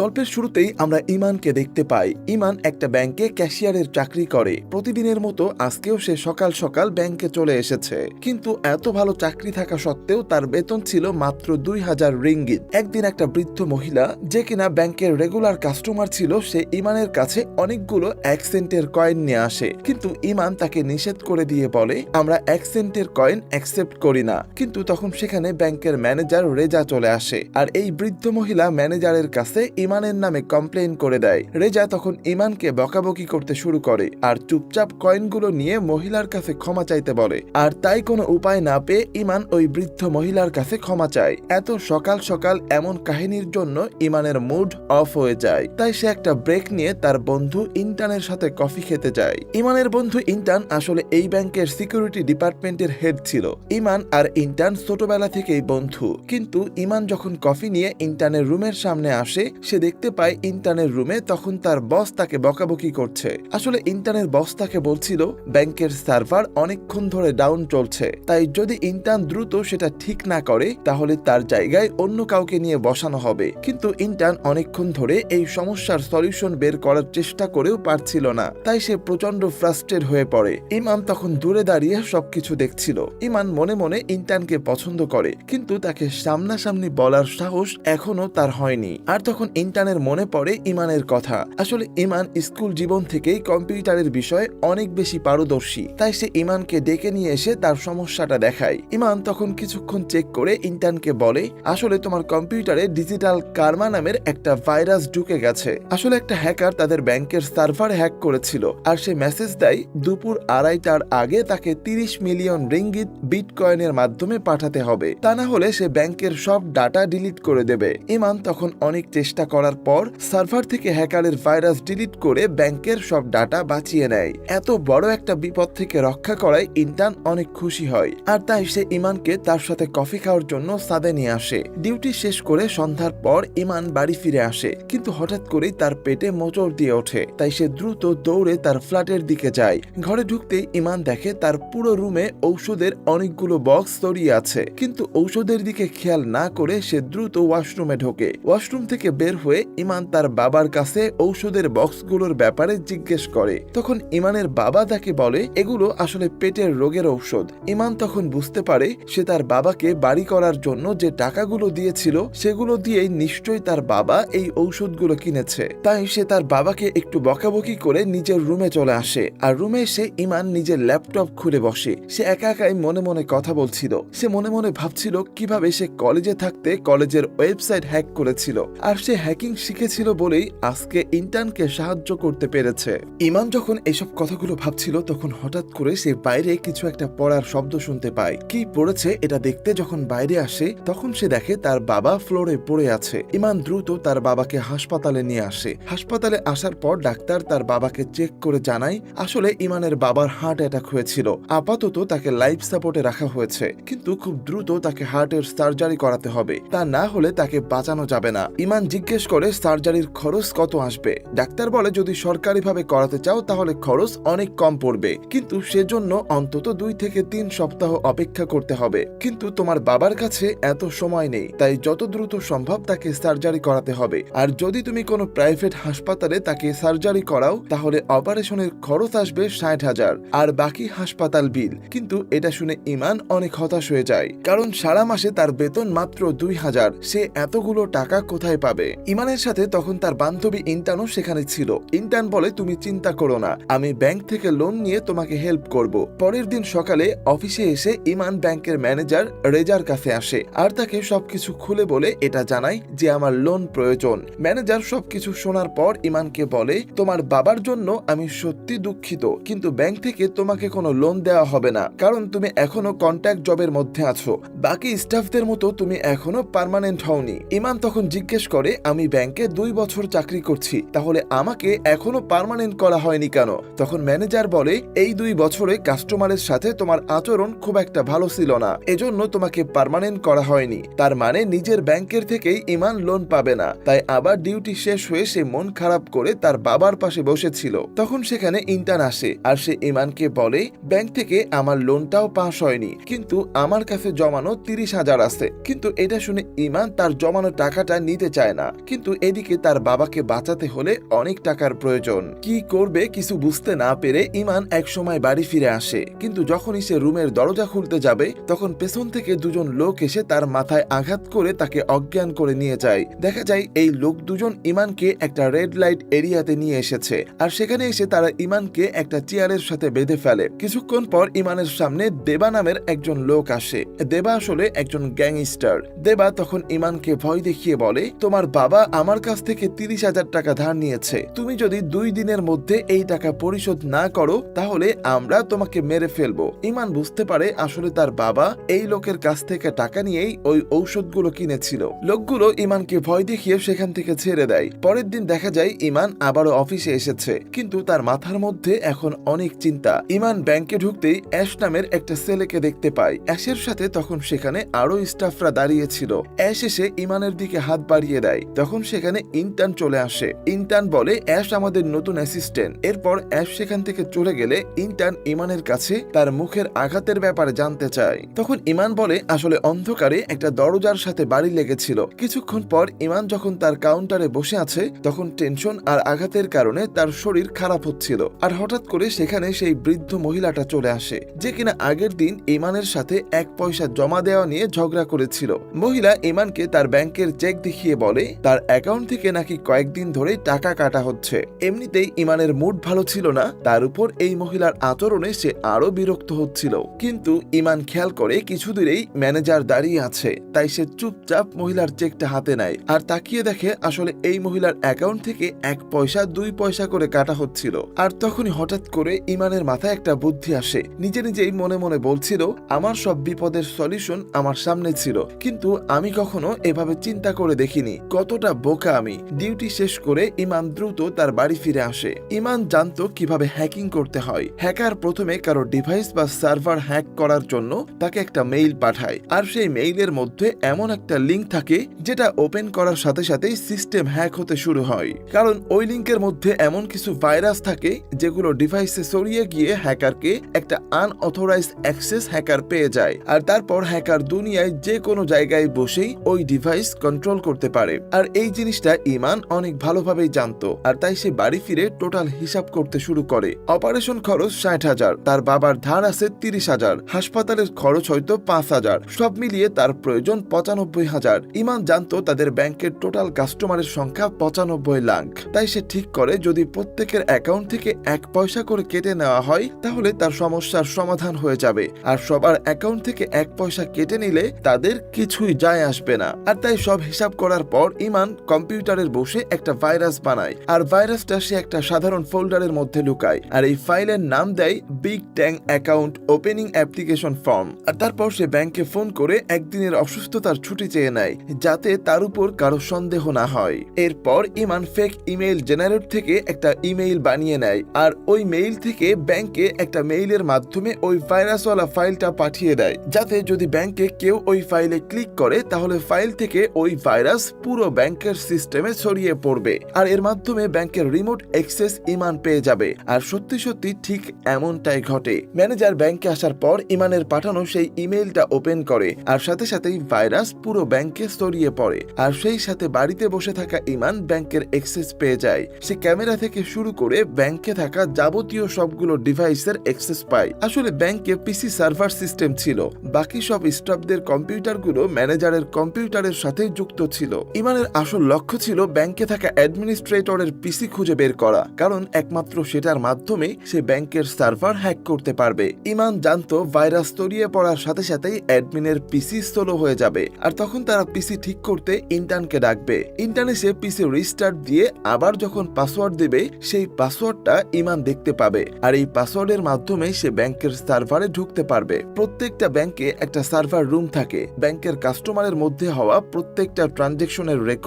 গল্পের শুরুতেই আমরা ইমানকে দেখতে পাই। ইমান একটা ব্যাংকে ক্যাশিয়ারের চাকরি করে। প্রতিদিনের মতো আজকেও সে সকাল সকাল ব্যাংকে চলে এসেছে। কিন্তু এত ভালো চাকরি থাকা সত্ত্বেও তার বেতন ছিল মাত্র দুই হাজার রিঙ্গিত। একদিন একটা বৃদ্ধ মহিলা, যে কিনা ব্যাংকের রেগুলার কাস্টমার ছিল, সে ইমানের কাছে অনেকগুলো এক সেন্টের কয়েন নিয়ে আসে। কিন্তু ইমান তাকে নিষেধ করে দিয়ে বলে, আমরা এক সেন্টের কয়েন অ্যাকসেপ্ট করি না। কিন্তু তখন সেখানে ব্যাংকের ম্যানেজার রেজা চলে আসে। আর এই বৃদ্ধ মহিলা ম্যানেজারের কাছে ইমানের নামে কমপ্লেন করে দেয়। রেজা তখন ইমানকে বকাবকি করতে শুরু করে আর চুপচাপ কয়েনগুলো নিয়ে মহিলার কাছে ক্ষমা চাইতে বলে। আর তাই কোনো উপায় না পেয়ে ইমান ওই বৃদ্ধ মহিলার কাছে ক্ষমা চায়। এত সকাল সকাল এমন কাহিনীর জন্য ইমানের মুড অফ হয়ে যায়। তাই সে একটা ব্রেক নিয়ে তার বন্ধু ইন্টানের সাথে কফি খেতে যায়। ইমানের বন্ধু ইন্টান আসলে এই ব্যাংকের সিকিউরিটি ডিপার্টমেন্টের হেড ছিল। ইমান আর ইন্টান ছোটবেলা থেকেই বন্ধু। কিন্তু ইমান যখন কফি নিয়ে ইন্টানের রুমের সামনে আসে, সে দেখতে পায় ইন্টানের রুমে, তখন তার বস তাকে বকাবকি করছে। আসলে ইন্টানের বস তাকে বলছিল, ব্যাংকের সার্ভার অনেকক্ষণ ধরে ডাউন চলছে। তাই যদি ইন্টার্ন দ্রুত সেটা ঠিক না করে, তাহলে তার জায়গায় অন্য কাউকে নিয়ে বসানো হবে। কিন্তু ইন্টার্ন অনেকক্ষণ ধরে এই সমস্যার সলিউশন বের করার চেষ্টা করেও পারছিল না। তাই সে প্রচণ্ড ফ্রাস্ট্রেট হয়ে পড়ে। ইমাম তখন দূরে দাঁড়িয়ে সবকিছু দেখছিল। ইমান মনে মনে ইন্টার্নকে পছন্দ করে, কিন্তু তাকে সামনাসামনি বলার সাহস এখনও তার হয়নি। আর তখন ইন্টার্নের মনে পড়ে ইমানের কথা। আসলে ইমান স্কুল জীবন থেকেই কম্পিউটারের বিষয়ে অনেক বেশি পারদর্শী। তাই সে ইমানকে ডেকে নিয়ে এসে তার সমস্যাটা দেখায়। ইমান তখন কিছুক্ষণ চেক করে ইন্টার্নকে বলে, আসলে তোমার কম্পিউটারে ডিজিটাল কার্মা নামের একটা ভাইরাস ঢুকে গেছে। আসলে একটা হ্যাকার তাদের ব্যাংকের সার্ভার হ্যাক করেছিল আর সে মেসেজ দেয়, দুপুর আড়াইটার আগে তাকে তিরিশ মিলিয়ন রিঙ্গিত বিটকয়েনের মাধ্যমে পাঠাতে হবে। তা না হলে সে ব্যাংকের সব ডাটা ডিলিট করে দেবে। ইমান তখন অনেক চেষ্টা করার পর সার্ভার থেকে হ্যাকারের ভাইরাস ডিলিট করে ব্যাংকের সব ডাটা বাঁচিয়ে নেয়। এত বড় একটা বিপদ থেকে রক্ষা করায় ইন্টার্ন অনেক খুশি হয়। আর তাই সে ইমানকে তার সাথে কফি খাওয়ার জন্য সাদে নিয়ে আসে। ডিউটি শেষ করে সন্ধ্যার পর ইমান বাড়ি ফিরে আসে। কিন্তু হঠাৎ করেই তার পেটে মোচড় দিয়ে ওঠে। তাই সে দ্রুত দৌড়ে তার ফ্ল্যাটের দিকে যায়। ঘরে ঢুকতেই ইমান দেখে তার পুরো রুমে ঔষধের অনেকগুলো বক্স ছড়িয়ে আছে। কিন্তু ঔষধের দিকে খেয়াল না করে সে দ্রুত ওয়াশরুমে ঢোকে। ওয়াশরুম থেকে বের হয়ে ইমান তার বাবার কাছে ঔষধের বক্সগুলোর ব্যাপারে জিজ্ঞেস করে। তখন ইমানের বাবা তাকে বলে, এগুলো আসলে পেটের রোগের ঔষধ। ইমান তখন বুঝতে পারে, সে তার বাবাকে বাড়ি করার জন্য যে টাকাগুলো দিয়েছিল, সেগুলো দিয়েই নিশ্চয়ই তার বাবা এই ঔষধগুলো কিনেছে। তাই সে তার বাবাকে একটু বকাবকি করে নিজের রুমে চলে আসে। আর রুমে এসে ইমান নিজের ল্যাপটপ খুলে বসে। সে একা একাই মনে মনে কথা বলছিল। সে মনে মনে ভাবছিল, কীভাবে সে কলেজে থাকতে কলেজের ওয়েবসাইট হ্যাক করেছিল। আর সে হ্যাকিং শিখেছিল বলেই আজকে ইন্টার্নকে সাহায্য করতে পেরেছে। ইমান যখন এসব কথাগুলো ভাবছিল, তখন হঠাৎ করে সে বাইরে কিছু একটা পড়ার শব্দ শুনতে পায়। কি পড়েছে এটা দেখতে যখন বাইরে আসে, তখন সে দেখে তার বাবা ফ্লোরে পড়ে আছে। ইমান দ্রুত তার বাবাকে হাসপাতালে নিয়ে আসে। হাসপাতালে আসার পর ডাক্তার তার বাবাকে চেক করে জানায়, আসলে ইমানের বাবার হার্ট অ্যাটাক হয়েছিল। আপাতত তাকে লাইফ সাপোর্টে রাখা হয়েছে, কিন্তু খুব দ্রুত তাকে হার্টের সার্জারি করাতে হবে। তা না হলে তাকে বাঁচানো যাবে না। ইমান জিজ্ঞেস করে সার্জারির খরচ কত আসবে? ডাক্তার বলে, যদি সরকারিভাবে করাতে চাও, তাহলে খরচ অনেক কম পড়বে। কিন্তু সেজন্য অন্তত দুই থেকে তিন সপ্তাহ অপেক্ষা করতে হবে। কিন্তু তোমার বাবার কাছে এত সময় নেই, তাই যত দ্রুত সম্ভব তাকে সার্জারি করাতে হবে। আর যদি তুমি কোনো প্রাইভেট হাসপাতালে তাকে সার্জারি করাও, তাহলে অপারেশনের খরচ আসবে ষাট হাজার, আর বাকি হাসপাতাল বিল। কিন্তু এটা শুনে ইমান অনেক হতাশ হয়ে যায়। কারণ সারা মাসে তার বেতন মাত্র দুই হাজার, সে এতগুলো টাকা কোথায় পাবে? ইমানের সাথে তখন তার বান্ধবী ইন্টার্নও সেখানে ছিল। ইন্টার্ন বলে, তুমি চিন্তা করো না, আমি ব্যাংক থেকে লোন নিয়ে তোমাকে হেল্প করব। পরের দিন সকালে অফিসে এসে ইমান ব্যাংকের ম্যানেজার রেজার কাছে আসে আর তাকে সবকিছু খুলে বলে, এটা জানাই যে আমার লোন প্রয়োজন। ম্যানেজার সবকিছু শোনার পর ইমানকে বলে, তোমার বাবার জন্য আমি সত্যি দুঃখিত, কিন্তু ব্যাংক থেকে তোমাকে কোনো লোন দেওয়া হবে না, কারণ তুমি এখনও কন্ট্যাক্ট জবের মধ্যে আছো। বাকি স্টাফদের মতো তুমি এখনও পার্মানেন্ট হওনি। ইমান তখন জিজ্ঞেস করে, আমি ব্যাংকে দুই বছর চাকরি করছি, তাহলে আমাকে এখনও পার্মানেন্ট করা হয়নি কেন? তখন ম্যানেজার বলে, এই দুই বছরে কাস্টমারের সাথে তোমার আচরণ খুব একটা ভালো ছিল না, এজন্য তোমাকে পার্মানেন্ট করা হয়নি। তার মানে নিজের ব্যাংকের থেকেই ইমান লোন পাবে না। তাই আবার ডিউটি শেষ হয়ে সে মন খারাপ করে তার বাবার পাশে বসেছিল। তখন সেখানে ইন্টার্ন আসে, আর সে ইমানকে বলে, ব্যাংক থেকে আমার লোনটাও পাস হয়নি, কিন্তু আমার কাছে জমানো তিরিশ হাজার আছে। কিন্তু এটা শুনে ইমান তার জমানো টাকাটা নিতে চায় না। কিন্তু এদিকে তার বাবাকে বাঁচাতে হলে অনেক টাকার প্রয়োজন। কি করবে কিছু বুঝতে না পেরে ইমান এক সময় বাড়ি ফিরে আসে। কিন্তু যখনই সে রুমের দরজা খুলতে যাবে, তখন পেছন থেকে দুজন লোক এসে তার মাথায় আঘাত করে তাকে অজ্ঞান করে নিয়ে যায়। দেখা যায় এই লোক দুজন ইমানকে একটা রেড লাইট এরিয়াতে নিয়ে এসেছে। আর সেখানে এসে তারা ইমানকে একটা চেয়ারের সাথে বেঁধে ফেলে। কিছুক্ষণ পর ইমানের সামনে দেবা নামের একজন লোক আসে। দেবা আসলে একজন গ্যাংস্টার। দেবা তখন ইমানকে ভয় দেখিয়ে বলে, তোমার বাবা আমার কাছ থেকে তিরিশ হাজার টাকা ধার নিয়েছে। তুমি যদি দুই দিনের মধ্যে এই টাকা পরিশোধ না করো, তাহলে আমরা তোমাকে মেরে ফেলব। ইমান বুঝতে পারে আসলে তার বাবা এই লোকের কাছ থেকে টাকা নিয়েই ওই ঔষধগুলো কিনেছিল। লোকগুলো ইমানকে ভয় দেখিয়ে সেখান থেকে ছেড়ে দেয়। পরের দিন দেখা যায় ইমান আবারও অফিসে এসেছে। কিন্তু তার মাথার মধ্যে এখন অনেক চিন্তা। ইমান ব্যাংকে ঢুকতেই অ্যাশ নামের একটা ছেলেকে দেখতে পায়। অ্যাশের সাথে তখন সেখানে আরও স্টাফরা দাঁড়িয়েছিল অ্যাশ এসে ইমানের দিকে হাত বাড়িয়ে দেয়। তখন সেখানে ইন্টার্ন চলে আসে। ইন্টার্ন বলে, অ্যাশ আমাদের নতুন অ্যাসিস্ট্যান্ট এরপর অ্যাশ সেখান থেকে চলে গেলে ইন্টার্ন ইমানের কাছে তার মুখের আঘাতের ব্যাপারে জানতে চায়। তখন ইমান বলে, আসলে অন্ধকারে একটা দরজার সাথে বাড়ি লেগেছিল। কিছুক্ষণ পর ইমান যখন তার কাউন্টারে বসে আছে, তখন টেনশন আর আঘাতের কারণে তার শরীর খারাপ হচ্ছিল। আর হঠাৎ করে সেখানে সেই বৃদ্ধ মহিলাটা চলে আসে, যে কিনা আগের দিন ইমানের সাথে এক পয়সা জমা দেওয়া নিয়ে ঝগড়া করেছিল। মহিলা ইমানকে তার ব্যাংকের চেক দেখিয়ে বলে তার অ্যাকাউন্ট থেকে নাকি কয়েকদিন ধরে টাকা কাটা হচ্ছে। এমনিতেই ইমানের মুড ভালো ছিল না, তার উপর এই মহিলার আচরণে সে আরও বিরক্ত হচ্ছিল। কিন্তু ইমান খেয়াল করে কিছু দূরেই ম্যানেজার দাঁড়িয়ে আছে, তাই সে চুপচাপ মহিলার চেকটা হাতে নেয়। আর তাকিয়ে দেখে আসলে এই মহিলার অ্যাকাউন্ট থেকে এক পয়সা, দুই পয়সা করে কাটা হচ্ছিল। আর তখনই হঠাৎ করে ইমানের মাথায় একটা বুদ্ধি আসে। নিজে নিজেই মনে মনে বলছিল, আমার সব বিপদের সলিউশন আমার সামনে ছিল। কিন্তু আমি কখনো এভাবে চিন্তা করে দেখিনি। কতটা বোকা আমি, ডিউটি শেষ করে ইমান দ্রুত তার বাড়ি ফিরে আসে। ইমান জানতো কীভাবে হ্যাকিং করতে হয়। হ্যাকার প্রথমে কারও ডিভাইস বা সার্ভার হ্যাক করার জন্য তাকে একটা মেইল পাঠায়। আর সেই মেইলের মধ্যে এমন একটা লিঙ্ক থাকে, যেটা ওপেন করার সাথে সাথেই সিস্টেম হ্যাক হতে শুরু হয়। কারণ ওই লিঙ্কের মধ্যে এমন কিছু ভাইরাস থাকে, যেগুলো ডিভাইসে সরিয়ে গিয়ে হ্যাকারকে একটা আনঅথরাইজ অ্যাক্সেস হ্যাকার পেয়ে যায়। আর তারপর হ্যাকার দুনিয়ায় যে কোনো জায়গায় বসেই ওই ডিভাইস কন্ট্রোল করতে পারে। আর এই জিনিসটা ইমান অনেক ভালোভাবেই জানতো, আর তাই সে বাড়ি ফিরে টোটাল হিসাব করতে শুরু করে। অপারেশন খরচ ষাট হাজার, তার বাবার ধার আছে তিরিশ হাজার, হাসপাতালের খরচ হয়তো পাঁচ হাজার, সব মিলিয়ে তার প্রয়োজন পঁচানব্বই হাজার। ইমান জানতো তাদের ব্যাংকের টোটাল কাস্টমারের সংখ্যা পঁচানব্বই লাখ। তাই সে ঠিক করে, যদি প্রত্যেকের অ্যাকাউন্ট থেকে এক পয়সা করে কেটে নেওয়া হয়, তাহলে তার সমস্যার সমাধান হয়ে যাবে। আর সবার অ্যাকাউন্ট থেকে এক পয়সা কেটে নিলে তাদের কিছুই যায় আসবে না। আর তাই সব হিসাব করার পর ইমান কম্পিউটারের বসে একটা ভাইরাস বানায়। আর ভাইরাসটা সে একটা সাধারণ ফোল্ডারের মধ্যে লুকায়। আর এই ফাইলের নাম দেয় big tang account opening application form আর তারপর সে ব্যাংকে ফোন করে একদিনের অসুস্থতার ছুটি চেয়ে নেয়, যাতে তার উপর কারও সন্দেহ না হয়। এরপর ইমান ফেক ইমেইল জেনারেট থেকে একটা ইমেইল বানিয়ে নেয়। আর ওই মেইল থেকে ব্যাংকে একটা মেইলের মাধ্যমে ওই ভাইরাসওয়ালা ফাইলটা পাঠিয়ে দেয়। যাতে যদি ব্যাংকে কেউ ওই ফাইলে ক্লিক করে, তাহলে ফাইল থেকে ওই ভাইরাস পুরো ব্যাংকের সিস্টেমে ছড়িয়ে পড়বে, আর এর মাধ্যমে ব্যাংকের রিমোট অ্যাক্সেস ইমান পেয়ে যাবে। আর সত্যি সত্যি ঠিক এমনটাই ঘটে। ম্যানেজার ব্যাংকে আসার পর ইমানের পাঠানো সেই ইমেইলটা ওপেন করে, আর সাথে সাথেই ভাইরাস পুরো ব্যাংকে ছড়িয়ে পড়ে। আর সেই সাথে বাড়িতে বসে থাকা ইমান ব্যাংকের অ্যাক্সেস পেয়ে যায়। সে ক্যামেরা থেকে শুরু করে ব্যাংকে থাকা যাবতীয় সবগুলো ডিভাইসের অ্যাক্সেস পায়। আসলে ব্যাংকে পিসি সার্ভার সিস্টেম ছিল। বাকি সব স্টাফদের কম্পিউটারগুলো ম্যানেজারের কম্পিউটারের সাথে যুক্ত ছিল। ইমানের আসল লক্ষ্য ছিল ব্যাংকে থাকা অ্যাডমিনিস্ট্রেটরের পিসি খুঁজে বের করা, কারণ একমাত্র সেটার মাধ্যমে সে ব্যাংকের সার্ভার হ্যাক করতে পারবে। ইমান জানতো ভাইরাস তরিয়ে পড়ার সাথে সাথেই অ্যাডমিনের পিসি স্লো হয়ে যাবে, আর তখন তারা পিসি ঠিক করতে ইন্টার্নকে ডাকবে। ইন্টার্নে সে পিসি রিস্টার্ট দিয়ে আবার যখন পাসওয়ার্ড দেবে, সেই পাসওয়ার্ডটা ইমান দেখতে পাবে, আর এই পাসওয়ার্ডের মাধ্যমে সে ব্যাংকের সার্ভারে ঢুকতে পারবে। প্রত্যেকটা ব্যাংকে একটা সার্ভার রুম থাকে। ব্যাংকের কাস্টমারের মধ্যে হওয়া প্রত্যেকটা ট্রানজেকশনের রেকর্ড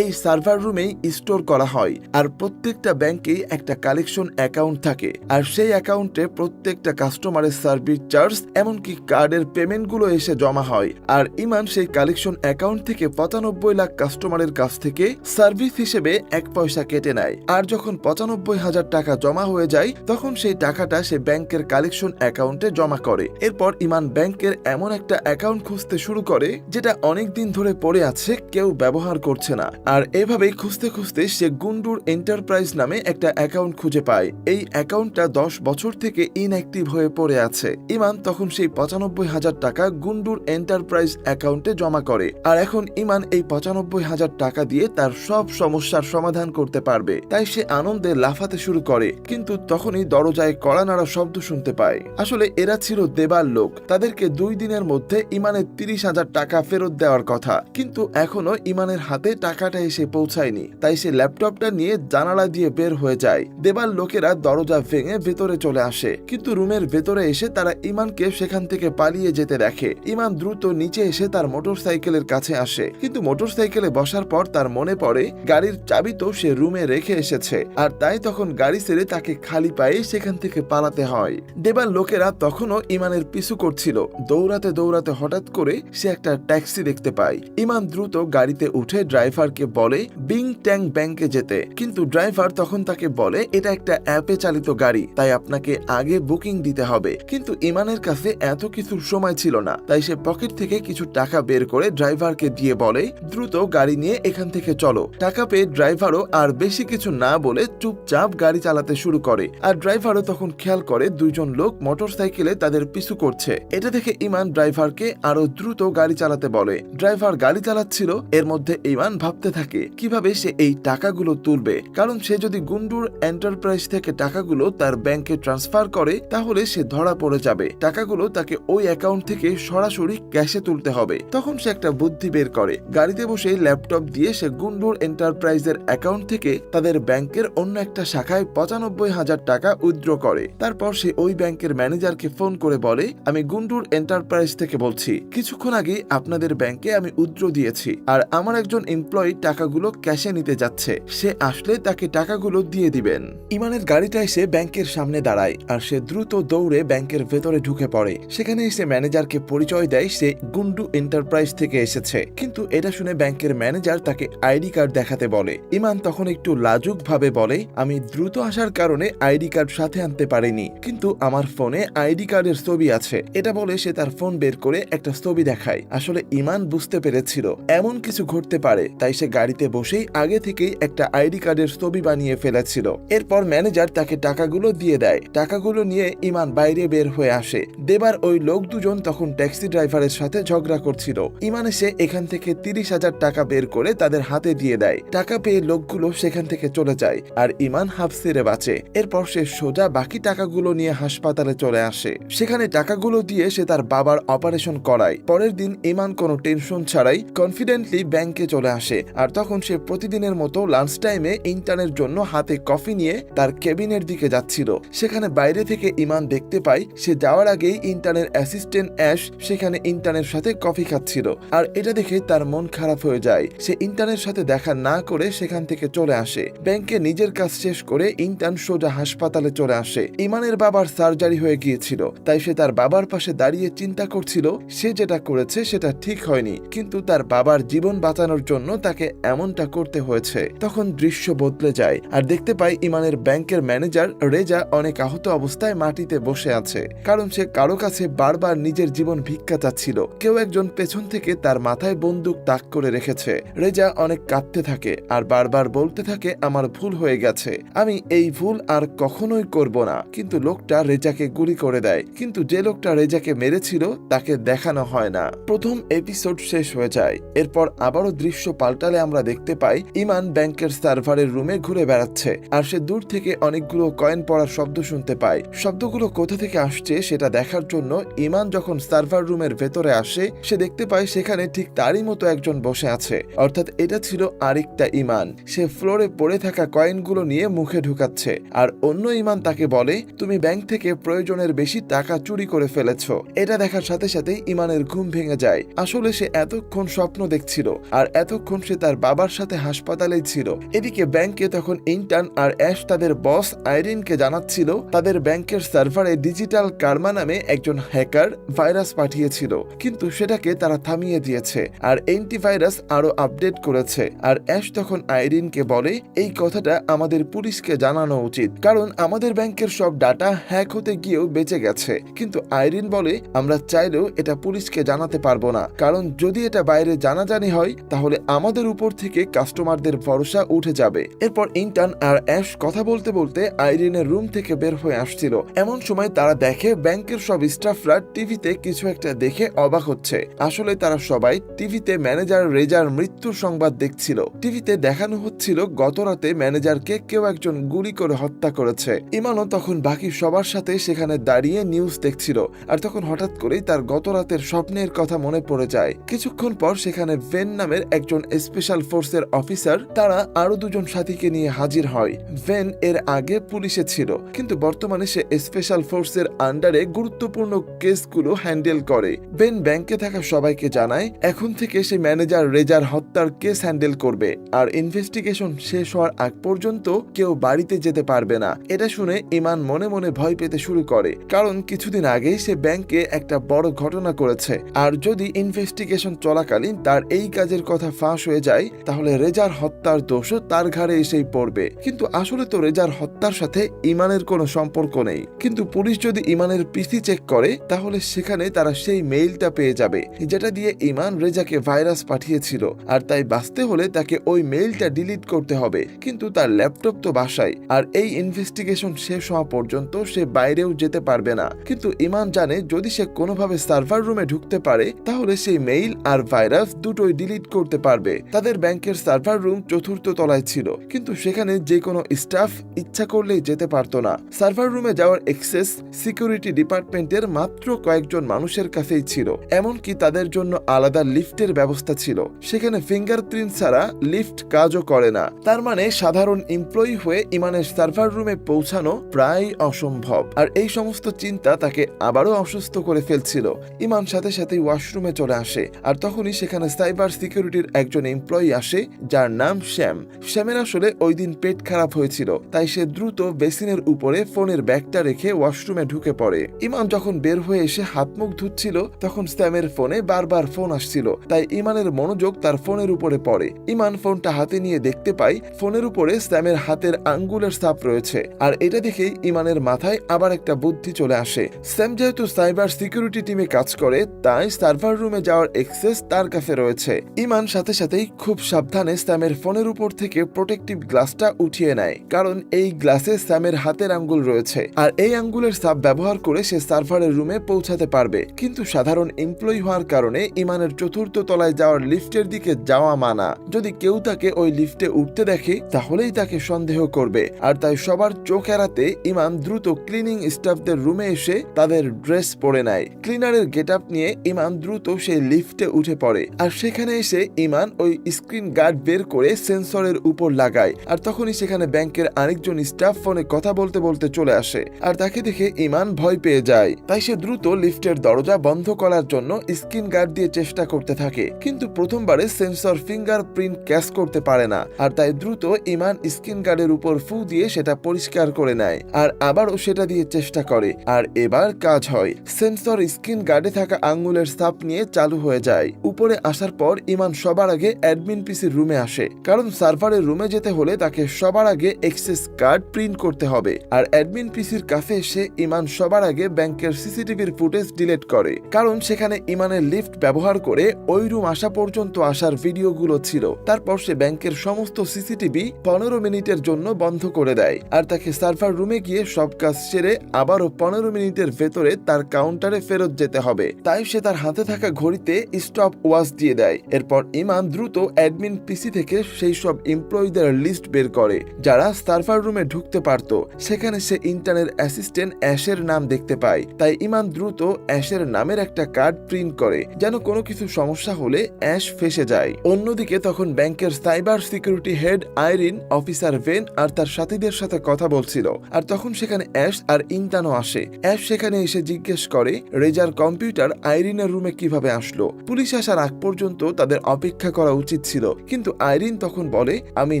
এই সার্ভার রুমেই স্টোর করা হয়, আর প্রত্যেকটা ব্যাংকেই একটা কালেকশন অ্যাকাউন্ট থাকে। আর সেই অ্যাকাউন্টে প্রত্যেকটা কাস্টমারের সার্ভিস চার্জ, এমনকি কার্ডের পেমেন্টগুলো এসে জমা হয়। আর ইমান সেই কালেকশন অ্যাকাউন্ট থেকে পঁচানব্বই লাখ কাস্টমারের কাছ থেকে সার্ভিস হিসেবে এক পয়সা কেটে নেয়। আর যখন পঁচানব্বই হাজার টাকা জমা হয়ে যায়, তখন সেই টাকাটা সে ব্যাংকের কালেকশন অ্যাকাউন্টে জমা করে। এরপর ইমান ব্যাংকের এমন একটা অ্যাকাউন্ট খুঁজতে শুরু করে, যেটা অনেক দিন ধরে পড়ে আছে, কেউ ব্যবহার করছে করছে না। আর এভাবেই খুঁজতে খুঁজতে সে গুন্ডুর এন্টারপ্রাইজ নামে একটা অ্যাকাউন্ট খুঁজে পায়। এই অ্যাকাউন্টটা দশ বছর থেকে ইনঅ্যাক্টিভ হয়ে পড়ে আছে। ইমান তখন সেই পঁচানব্বই হাজার টাকা গুন্ডুর এন্টারপ্রাইজ অ্যাকাউন্টে জমা করে। আর এখন ইমান এই পঁচানব্বই হাজার টাকা দিয়ে তার সব সমস্যার সমাধান করতে পারবে। তাই সে আনন্দে লাফাতে শুরু করে। কিন্তু তখনই দরজায় কড়া নাড়া শব্দ শুনতে পায়। আসলে এরা ছিল দেবার লোক। তাদেরকে দুই দিনের মধ্যে ইমানের তিরিশ হাজার টাকা ফেরত দেওয়ার কথা। কিন্তু এখনও ইমানের হাতে টাকাটা এসে পৌঁছায়নি। তাই সে ল্যাপটপটা নিয়ে জানালা দিয়ে বের হয়ে যায়। দেবার লোকেরা দরজা ভেঙে ভেতরে চলে আসে। কিন্তু রুমের ভেতরে এসে তারা ইমানকে সেখান থেকে পালিয়ে যেতে দেখে। ইমান দ্রুত নিচে এসে তার মোটর সাইকেলের কাছে আসে। কিন্তু মোটর সাইকেলে বসার পর তার মনে পড়ে, গাড়ির চাবি তো সে রুমে রেখে এসেছে। আর তাই তখন গাড়ি ছেড়ে তাকে খালি পায়ে সেখান থেকে পালাতে হয়। দেবার লোকেরা তখনও ইমানের পিছু করছিল। দৌড়াতে দৌড়াতে হঠাৎ করে সে একটা ট্যাক্সি দেখতে পায়। ইমান দ্রুত গাড়িতে উঠে ড্রাইভারকে বলে, বিং ট্যাং ব্যাংকে যেতে। কিন্তু ড্রাইভার তখন তাকে বলে, এটা একটা অ্যাপে চালিত গাড়ি, তাই আপনাকে আগে বুকিং দিতে হবে। কিন্তু ইমানের কাছে এত কিছুর সময় ছিল না, তাই সে পকেট থেকে কিছু টাকা বের করে ড্রাইভারকে দিয়ে বলে, দ্রুত গাড়ি নিয়ে এখান থেকে চলো। টাকা পেয়ে ড্রাইভারও আর বেশি কিছু না বলে চুপচাপ গাড়ি চালাতে শুরু করে। আর ড্রাইভারও তখন খেয়াল করে দুইজন লোক মোটর সাইকেলে তাদের পিছু করছে। এটা দেখে ইমান ড্রাইভারকে আরও দ্রুত গাড়ি চালাতে বলে। ড্রাইভার গাড়ি চালাচ্ছিল, এর মধ্যে ইমান ভাবতে থাকে, কীভাবে সে এই টাকাগুলো তুলবে? কারণ সে যদি গুন্ডুর এন্টারপ্রাইজ থেকে টাকাগুলো তার ব্যাংকে ট্রান্সফার করে, তাহলে সে ধরা পড়ে যাবে। টাকাগুলো তাকে ওই অ্যাকাউন্ট থেকে সরাসরি ক্যাশে তুলতে হবে। তখন সে একটা বুদ্ধি বের করে। গাড়িতে বসে ল্যাপটপ দিয়ে সে গুন্ডুর এন্টারপ্রাইজের অ্যাকাউন্ট থেকে তাদের ব্যাংকের অন্য একটা শাখায় পঁচানব্বই হাজার টাকা উইথড্র করে। তারপর সে ওই ব্যাংকের ম্যানেজারকে ফোন করে বলে, আমি গুন্ডুর এন্টারপ্রাইজ থেকে বলছি। কিছুক্ষণ আগে আপনাদের ব্যাংকে আমি উইথড্র দিয়েছি। আর আমার একজন এমপ্লয়ি টাকাগুলো ক্যাশে নিতে যাচ্ছে। সে আসলে তাকে টাকাগুলো দিয়ে দিবেন। ইমানের গাড়িটা এসে ব্যাংকের সামনে দাঁড়ায় আর সে দ্রুত দৌড়ে ব্যাংকের ভেতরে ঢুকে পড়ে। সেখানে এসে ম্যানেজারকে পরিচয় দেয়, সে গুন্ডু এন্টারপ্রাইজ থেকে এসেছে। কিন্তু এটা শুনে ব্যাংকের ম্যানেজার তাকে আইডি কার্ড দেখাতে বলে। ইমান তখন একটু লাজুক ভাবে বলে, আমি দ্রুত আসার কারণে আইডি কার্ড সাথে আনতে পারিনি, কিন্তু আমার ফোনে আইডি কার্ডের ছবি আছে। এটা বলে সে তার ফোন বের করে একটা ছবি দেখায়। আসলে ইমান বুঝতে পেরেছিল, এমন কিছু ঘটতে পারে তাই সে গাড়িতে বসেই আগে থেকেই একটা আইডি কার্ডের ছবি বানিয়ে ফেলেছিল। এরপর ম্যানেজার তাকে টাকাগুলো দিয়ে দেয়। টাকাগুলো নিয়ে ইমান বাইরে বের হয়ে আসে। দেবার ওই লোক দুজন তখন ট্যাক্সি ড্রাইভারের সাথে ঝগড়া করছিল। ইমান এসে এখান থেকে তিরিশ হাজার টাকা বের করে তাদের হাতে দিয়ে দেয়। টাকা পেয়ে লোকগুলো সেখান থেকে চলে যায় আর ইমান হাফ সেরে বাঁচে। এরপর সে সোজা বাকি টাকাগুলো নিয়ে হাসপাতালে চলে আসে। সেখানে টাকাগুলো দিয়ে সে তার বাবার অপারেশন করায়। পরের দিন ইমান কোনো টেনশন ছাড়াই কনফিডেন্টলি ব্যাংকে চলে আসে। আর তখন সে প্রতিদিনের মতো লাঞ্চ টাইমে ইন্টার্নের জন্য হাতে কফি নিয়ে তার কেবিনের দিকে যাচ্ছিল। সেখানে বাইরে থেকে ইমান দেখতে পায় সে যাওয়ার আগেই ইন্টার্নের অ্যাসিস্ট্যান্ট অ্যাশ সেখানে ইন্টার্নের সাথে কফি খাচ্ছিল। আর এটা দেখে তার মন খারাপ হয়ে যায়। সে ইন্টার্নের সাথে দেখা না করে সেখান থেকে চলে আসে। ব্যাংকে নিজের কাজ শেষ করে ইন্টার্ন সোজা হাসপাতালে চলে আসে। ইমানের বাবার সার্জারি হয়ে গিয়েছিল। তাই সে তার বাবার পাশে দাঁড়িয়ে চিন্তা করছিল, সে যেটা করেছে সেটা ঠিক হয়নি। কিন্তু তার বাবার জীবন বাঁচানোর জন্য তাকে এমনটা করতে হয়েছে। তখন দৃশ্য বদলে যায় আর দেখতে পাই ইমানের ব্যাংকের ম্যানেজার রেজা অনেক আহত অবস্থায় মাটিতে বসে আছে। কারণ সে কারও কাছে বারবার নিজের জীবন ভিক্ষা চাচ্ছিল। কেউ একজন পেছন থেকে তার মাথায় বন্দুক তাক করে রেখেছে। রেজা অনেক কাঁদতে থাকে আর বারবার বলতে থাকে, আমার ভুল হয়ে গেছে। আমি এই ভুল আর কখনোই করব না। কিন্তু লোকটা রেজাকে গুলি করে দেয়। কিন্তু যে লোকটা রেজাকে মেরেছিল, তাকে দেখানো হয় না। প্রথম এপিসোড শেষ হয়ে যায়। এরপর আবারও দৃশ্য পাল্টালে আমরা দেখতে পাই, ইমান ব্যাংকের সার্ভারের রুমে ঘুরে বেড়াচ্ছে। আর সে দূর থেকে অনেকগুলো কয়েন পড়ার শব্দ শুনতে পায়। শব্দগুলো কোথা থেকে আসছে সেটা দেখার জন্য ইমান যখন সার্ভার রুমের ভেতরে আসে, সে দেখতে পায় সেখানে ঠিক তারই মতো একজন বসে আছে। অর্থাৎ এটা ছিল আরেকটা ইমান। সে ফ্লোরে পড়ে থাকা কয়েনগুলো নিয়ে মুখে ঢুকাচ্ছে। আর অন্য ইমান তাকে বলে, তুমি ব্যাংক থেকে প্রয়োজনের বেশি টাকা চুরি করে ফেলেছ। এটা দেখার সাথে সাথে ইমানের ঘুম ভেঙে যায়। আসলে সে এতক্ষণ স্বপ্ন দেখছিল। আর এতক্ষণ সে তার বাবার সাথে হাসপাতালেই ছিল, এদিকে ব্যাংকে তখন ইন্টার্ন আর অ্যাশ তাদের বস আইরিনকে জানাচ্ছিল, তাদের ব্যাংকের সার্ভারে ডিজিটাল কার্মা নামে একজন হ্যাকার ভাইরাস পাঠিয়েছিল, কিন্তু সেটাকে তারা থামিয়ে দিয়েছে, আর অ্যান্টিভাইরাস আরও আপডেট করেছে, আর অ্যাশ তখন আইরিনকে বলে, এই কথাটা আমাদের পুলিশকে জানানো উচিত, কারণ আমাদের ব্যাংকের সব ডাটা হ্যাক হতে গিয়েও বেঁচে গেছে। কিন্তু আইরিন বলে, আমরা চাইলেও এটা পুলিশকে জানাতে পারব না, কারণ যদি এটা বাইরে জানাজানি হয়, তাহলে আমাদের উপর থেকে কাস্টমারদের ভরসা উঠে যাবে। এরপর ইন্টার্ন আর অ্যাশ কথা বলতে বলতে আইরিনের রুম থেকে বের হয়ে আসছিল। এমন সময় তারা দেখে ব্যাংকের সব স্টাফরা টিভিতে কিছু একটা দেখে অবাক হচ্ছে। আসলে তারা সবাই টিভিতে ম্যানেজার রেজার মৃত্যুর সংবাদ দেখছিল। টিভিতে দেখানো হচ্ছিল গত রাতে ম্যানেজারকে কেউ একজন গুলি করে হত্যা করেছে। ইমানও তখন বাকি সবার সাথে সেখানে দাঁড়িয়ে নিউজ দেখছিল। আর তখন হঠাৎ করেই তার গত রাতের স্বপ্নের কথা মনে পড়ে যায়। কিছুক্ষণ পর সেখানে ভেন নামের একজন স্পেশাল ফোর্সের অফিসার তারা আরও দুজন সাথীকে নিয়ে হাজির হয়। ভেন এর আগে পুলিশে ছিল, কিন্তু বর্তমানে সে স্পেশাল ফোর্সের আন্ডারে গুরুত্বপূর্ণ কেসগুলো হ্যান্ডেল করে। ভেন ব্যাংকে থাকা সবাইকে জানায়, এখন থেকে সে ম্যানেজার রেজার হত্যার কেস হ্যান্ডেল করবে। আর ইনভেস্টিগেশন শেষ হওয়ার আগ পর্যন্ত কেউ বাড়িতে যেতে পারবে না। এটা শুনে ইমান মনে মনে ভয় পেতে শুরু করে, কারণ কিছুদিন আগে সে ব্যাংকে একটা বড় ঘটনা করেছে। আর যদি ইনভেস্টিগেশন চলাকালীন তার এই কাজের কথা ফাঁস হয়ে যায়, তাহলে রেজার হত্যার দোষও তার ঘাড়ে এসেই পড়বে। কিন্তু আসলে তো রেজার হত্যার সাথে ইমানের কোনো সম্পর্ক নেই। কিন্তু পুলিশ যদি ইমানের পিসি চেক করে, তাহলে সেখানে তারা সেই মেইলটা পেয়ে যাবে, যেটা দিয়ে ইমান রেজাকে ভাইরাস পাঠিয়েছিল। আর তাই বাঁচতে হলে তাকে ওই মেইলটা ডিলিট করতে হবে। কিন্তু তার ল্যাপটপ তো বাসায়, আর এই ইনভেস্টিগেশন শেষ হওয়া পর্যন্ত সে বাইরেও যেতে পারবে না। কিন্তু ইমান জানে যদি সে কোনোভাবে সার্ভার রুমে ঢুকতে পারে, তাহলে সেই মেইল আর ভাইরাস দুটোই ডিলিট করতে পারবে। তাদের ব্যাংকের সার্ভার রুম চতুর্থ তলায় ছিল, কিন্তু সেখানে যে কোনো স্টাফ ইচ্ছা করলেই যেতে পারতো না। সার্ভার রুমে যাওয়ার এক্সেস সিকিউরিটি ডিপার্টমেন্টের মাত্র কয়েকজন মানুষের কাছেই ছিল, এমনকি তাদের জন্য আলাদা লিফটের ব্যবস্থা ছিল। সেখানে ফিঙ্গারপ্রিন্ট ছাড়া লিফট কাজও করে না। তার মানে সাধারণ এমপ্লয়ি হয়ে ইমানের সার্ভার রুমে পৌঁছানো প্রায় অসম্ভব। আর এই সমস্ত চিন্তা তাকে আবারও অসুস্থ করে ফেলছিল। ইমান সাথে সাথে ওয়াশরুমে চলে আসে, আর তখনই সেখানে সাইবার সিকিউরিটির একজন এমপ্লয়ি আসে, যার নাম শ্যাম। শ্যামের আসলে ওই দিন পেট খারাপ হয়েছিল, তাই সে দ্রুত বেসিনের উপরে ফোনের ব্যাগটা রেখে ওয়াশরুমে ঢুকে পড়ে। ইমান যখন বের হয়ে এসে হাত মুখ ধুচ্ছিল, তখন স্যামের ফোনে বারবার ফোন আসছিল, তাই ইমানের মনোযোগ তার ফোনের উপরে পড়ে। ইমান ফোনটা হাতে নিয়ে দেখতে পাই ফোনের উপরে স্যামের হাতের আঙ্গুলের ছাপ রয়েছে, আর এটা দেখেই ইমানের মাথায় আবার একটা বুদ্ধি চলে আসে। স্যাম যেহেতু সাইবার সিকিউরিটি টিমে কাজ করে, তাই সার্ভার রুমে যাওয়ার এক্সেস তার কাছে রয়েছে। ইমান সাথে সাথেই খুব সাবধানে স্যামের ফোনের উপর থেকে প্রোটেক্টিভ গ্লাসটা উঠিয়ে নেয়, কারণ এই গ্লাসে স্যামের হাতের আঙ্গুল রয়েছে। আর এই আঙ্গুলের সাপ ব্যবহার করে সে সার্ভারের রুমে পৌঁছাতে পারবে। কিন্তু সাধারণ এমপ্লয়ি হওয়ার কারণে ইমানের চতুর্থ তলায় যাওয়ার লিফটের দিকে যাওয়া মানা। যদি কেউ তাকে ওই লিফটে উঠতে দেখে, তাহলেই তাকে সন্দেহ করবে। আর তাই সবার চোখ এড়াতে ইমান দ্রুত ক্লিনিং স্টাফদের রুমে এসে তাদের ড্রেস পরে নেয়। ক্লিনারের গেট নিয়ে ইমান দ্রুত সেই লিফটে উঠে পড়ে। আর সেখানে এসে ইমান ওই স্ক্রিন গার্ড বের করে সেন্সরের উপর লাগায় আর তখনই সেখানে ব্যাংকের আরেকজন স্টাফ ফোনে কথা বলতে বলতে চলে আসে আর তাকে দেখে ইমান ভয় পেয়ে যায়। তাই সে দ্রুত লিফটের দরজা বন্ধ করার জন্য স্ক্রিন গার্ড দিয়ে চেষ্টা করতে থাকে, কিন্তু প্রথমবারে সেন্সর ফিঙ্গার প্রিন্ট ক্যাচ করতে পারে না আর তাই দ্রুত ইমান স্ক্রিন গার্ডের উপর ফু দিয়ে সেটা পরিষ্কার করে নেয় আর আবারও সেটা দিয়ে চেষ্টা করে আর এবার কাজ হয়। সেন্সর স্ক্রিন গার্ডে থাকা আঙ্গুলের সাপ নিয়ে চালু হয়ে যায়। উপরে আসার পর ইমান সবার আগে অ্যাডমিন পিসির রুমে আসে। কারণ সার্ভারের রুমে যেতে হলে তাকে সবার আগে এক্সেস কার্ড প্রিন্ট করতে হবে। আর অ্যাডমিন পিসির কাছে এসে ইমান সবার আগে ব্যাংকের সিসিটিভির ফুটেজ ডিলিট করে। কারণ সেখানে ইমানের লিফট ব্যবহার করে ওই রুম আসা পর্যন্ত আসার ভিডিওগুলো ছিল। তারপর সে ব্যাংকের সমস্ত সিসিটিভি পনেরো মিনিটের জন্য বন্ধ করে দেয়। আর তাকে সার্ভার রুমে গিয়ে সব কাজ সেরে আবারও পনেরো মিনিটের ভেতরে তার কাউন্টারে ফেরত যেতে হবে। তাই সে তার হাতে থাকা ঘড়িতে স্টপ ওয়াচ দিয়ে দেয়। এরপর ইমান দ্রুত অ্যাডমিন পিসি থেকে সেই সব এমপ্লয়ীদের লিস্ট বের করে, যারা সার্ভার রুমে ঢুকতে পারত। সেখানে সে ইন্টার্নের অ্যাসিস্ট্যান্ট অ্যাশের নাম দেখতে পায়। তাই ইমান দ্রুত অ্যাশের নামের একটা কার্ড প্রিন্ট করে, যেন কোনো কিছু সমস্যা হলে অ্যাশ ফেসে যায়। অন্যদিকে তখন ব্যাংকের cyber security head Irene officer when আর তার সাথীদের সাথে কথা বলছিল। আর তখন সেখানে অ্যাশ আর ইন্টানও আসে। অ্যাশ সেখানে এসে জিজ্ঞেস করে, রেজার কম্পিউটার আইরিনের রুমে কীভাবে আসলো? পুলিশ আসার আগ পর্যন্ত তাদের অপেক্ষা করা উচিত ছিল। কিন্তু আইরিন তখন বলে, আমি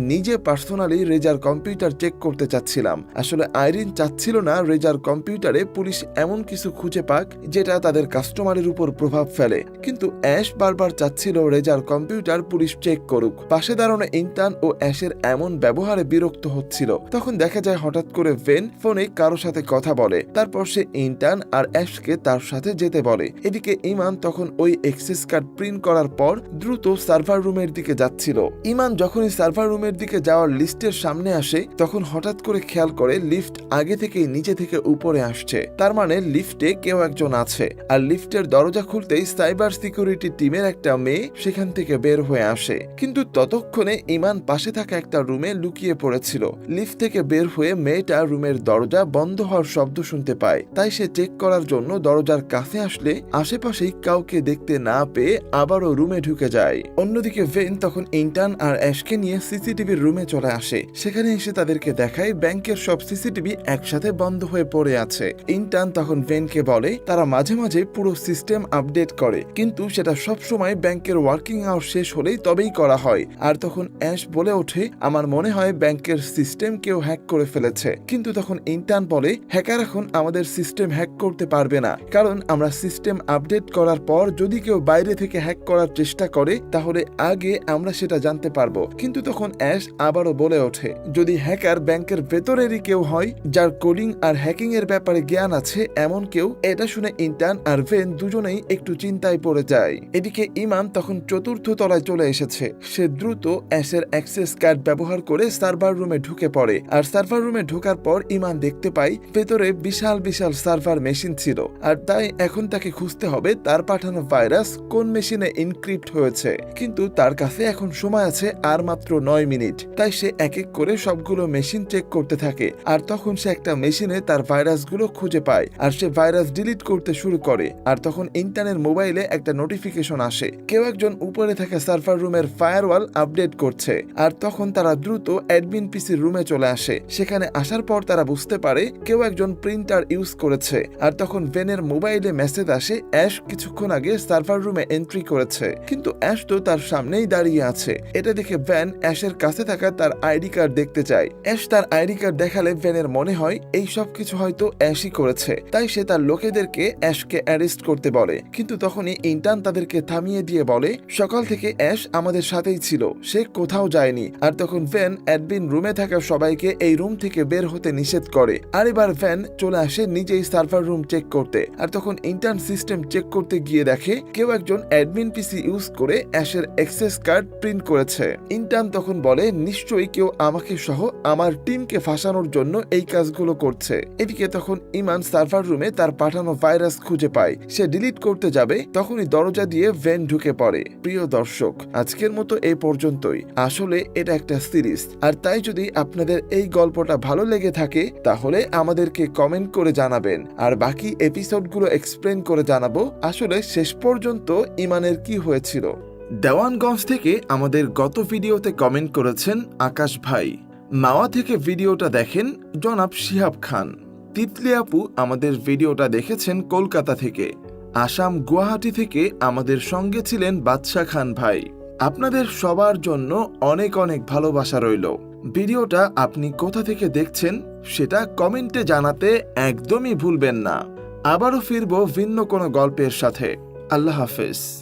নিজে পার্সোনালি রেজার কম্পিউটার চেক করতে চাচ্ছিলাম। আসলে আইরিন চাচ্ছিল না রেজার কম্পিউটারে পুলিশ এমন কিছু খুঁজে পাক, যেটা তাদের কাস্টমারের উপর প্রভাব ফেলে। কিন্তু অ্যাশ বারবার চাচ্ছিল রেজার কম্পিউটার পুলিশ চেক করুক। পাশে দাঁড়ানো ইন্টার্ন ও অ্যাশের এমন ব্যবহারে বিরক্ত হচ্ছিল। তখন দেখা যায় হঠাৎ করে ভেন ফোনে কারও সাথে কথা বলে। তারপর সে ইন্টার্ন আর অ্যাশকে তার সাথে যেতে বলে। এদিকে ইমান তখন ওই এক্সেস কার্ড প্রিন্ট করার পর দ্রুত সার্ভার সার্ভার রুমের দিকে যাচ্ছিল। ইমান যখনই সার্ভার রুমের দিকে যাওয়ার লিস্টের সামনে আসে, তখন হঠাৎ করে খেয়াল করে লিফট আগে থেকেই নিচে থেকে উপরে আসছে। তার মানে লিফটে কেউ একজন আছে। আর লিফটের দরজা খুলতেই সাইবার সিকিউরিটি টিমের একটা মেয়ে সেখান থেকে বের হয়ে আসে। কিন্তু ততক্ষণে ইমান পাশে থাকা একটা রুমে লুকিয়ে পড়েছিল। লিফট থেকে বের হয়ে মেয়েটা রুমের দরজা বন্ধ হওয়ার শব্দ শুনতে পায়। তাই সে চেক করার জন্য দরজার কাছে আসলে আশেপাশেই কাউকে দেখতে না পেয়ে আবারও রুমে ঢুকে যায়। অন্যদিকে ভেন তখন ইন্টার্ন আর অ্যাশকে নিয়ে সিসিটিভির রুমে চলে আসে। সেখানে এসে তাদেরকে দেখায় ব্যাংকের সব সিসিটিভি একসাথে বন্ধ হয়ে পড়ে আছে। ইন্টার্ন তখন ভেনকে বলে, তারা মাঝে মাঝে পুরো সিস্টেম আপডেট করে, কিন্তু সেটা সব সময় ব্যাংকের ওয়ার্কিং আওয়ার শেষ হলেই তবেই করা হয়। আর তখন অ্যাশ বলে ওঠে, আমার মনে হয় ব্যাংকের সিস্টেম কেউ হ্যাক করে ফেলেছে। কিন্তু তখন ইন্টার্ন বলে, হ্যাকার এখন আমাদের সিস্টেম হ্যাক করতে পারবে না। কারণ আমরা সিস্টেম আপডেট করার পর যদি কেউ বাইরে থেকে হ্যাক করার চেষ্টা করে, তাহলে আগে আমরা সেটা জানতে পারব। কিন্তু তখন অ্যাশ আবারও বলে ওঠে, যদি হ্যাকার ব্যাংকের ভেতরেরই কেউ হয়, যার কোডিং আর হ্যাকিং এর ব্যাপারে জ্ঞান আছে, এমন কেউ, এটা শুনে ইন্টার্ন আর ভেন দুজনেই একটু চিন্তায় পড়ে যায়। এদিকে ইমাম তখন চতুর্থ তলায় চলে এসেছে। সে দ্রুত অ্যাশের অ্যাক্সেস কার্ড ব্যবহার করে সার্ভার রুমে ঢুকে পড়ে। আর সার্ভার রুমে ঢোকার পর ইমান দেখতে পাই ভেতরে বিশাল বিশাল সার্ভার মেশিন ছিল। আর তাই এখন তাকে খুঁজতে হবে, তার পাঠানো ভাইরাস কোন মেশিনে ইনক্রিপ্ট হয়েছে। কিন্তু তার কাছে এখন সময় আছে আর মাত্র নয় মিনিট। তাই সে এক এক করে সবগুলো মেশিন চেক করতে থাকে। আর তখন সে একটা মেশিনে তার ভাইরাসগুলো খুঁজে পায়। আর সে ভাইরাস ডিলিট করতে শুরু করে। আর তখন ইন্টারনেট মোবাইলে একটা নোটিফিকেশন আসে। কেউ একজন উপরে থাকা সার্ভার রুমের ফায়ারওয়াল আপডেট করছে। আর তখন তারা দ্রুত অ্যাডমিন পিসির রুমে চলে আসে। সেখানে আসার পর তারা বুঝতে পারে কেউ একজন প্রিন্টার ইউজ করেছে। আর তখন ভেনের মোবাইলে মেসেজ আসে। অ্যাশ কিছুক্ষণ আগে সার্ভার রুমে এন্ট্রি করেছে। কিন্তু অ্যাশ তো তার সামনেই দাঁড়িয়ে আছে। এটা দেখে ভ্যান অ্যাশের কাছে থাকা তার আইডি কার্ড দেখতে চায়। অ্যাশ তার আইডি কার্ড দেখালে ভ্যানের মনে হয়, এই সব কিছু হয়তো অ্যাশই করেছে। তাই সে তার লোকেদেরকে অ্যাশকে অ্যারেস্ট করতে বলে। কিন্তু তখনই ইন্টার্ন তাদেরকে থামিয়ে দিয়ে বলে, সকাল থেকে অ্যাশ আমাদের সাথেই ছিল, সে কোথাও যায়নি। আর তখন ভ্যান অ্যাডমিন রুমে থাকা সবাইকে এই রুম থেকে বের হতে নিষেধ করে। আর এবার ভ্যান চলে আসে নিজেই সার্ভার রুম চেক করতে। আর তখন ইন্টার্ন সিস্টেম চেক করতে গিয়ে দেখে, কেউ একজন অ্যাডমিন পিসি ইউজ করে অ্যাশের অ্যাক্সেস কার্ড প্রিন্ট করেছে। ইন্টার্ন তখন বলে, নিশ্চয়ই কেউ আমাকে সহ আমার টিমকে ফাঁসানোর জন্য এই কাজগুলো করছে। এদিকে তখন ইমান সার্ভার রুমে তার পাঠানো ভাইরাস খুঁজে পায়। সে ডিলিট করতে যাবে, তখনই দরজা দিয়ে ভ্যান ঢুকে পড়ে। প্রিয় দর্শক, আজকের মতো এই পর্যন্তই। আসলে এটা একটা সিরিজ। আর তাই যদি আপনাদের এই গল্পটা ভালো লেগে থাকে, তাহলে আমাদেরকে কমেন্ট করে জানাবেন। আর বাকি এপিসোডগুলো এক্সপ্লেন করে জানাব। আসলে শেষ পর্যন্ত ইমানের কি হয়েছিল? দেওয়ানগঞ্জ থেকে আমাদের গত ভিডিওতে কমেন্ট করেছেন আকাশ ভাই। মাওয়া থেকে ভিডিওটা দেখেন জনাব শিহাব খান। তিতলি আপু আমাদের ভিডিওটা দেখেছেন কলকাতা থেকে। আসাম গুয়াহাটি থেকে আমাদের সঙ্গে ছিলেন বাদশা খান ভাই। আপনাদের সবার জন্য অনেক অনেক ভালোবাসা রইল। ভিডিওটা আপনি কোথা থেকে দেখছেন সেটা কমেন্টে জানাতে একদমই ভুলবেন না। আবারও ফিরব ভিন্ন কোনো গল্পের সাথে। আল্লাহ হাফেজ।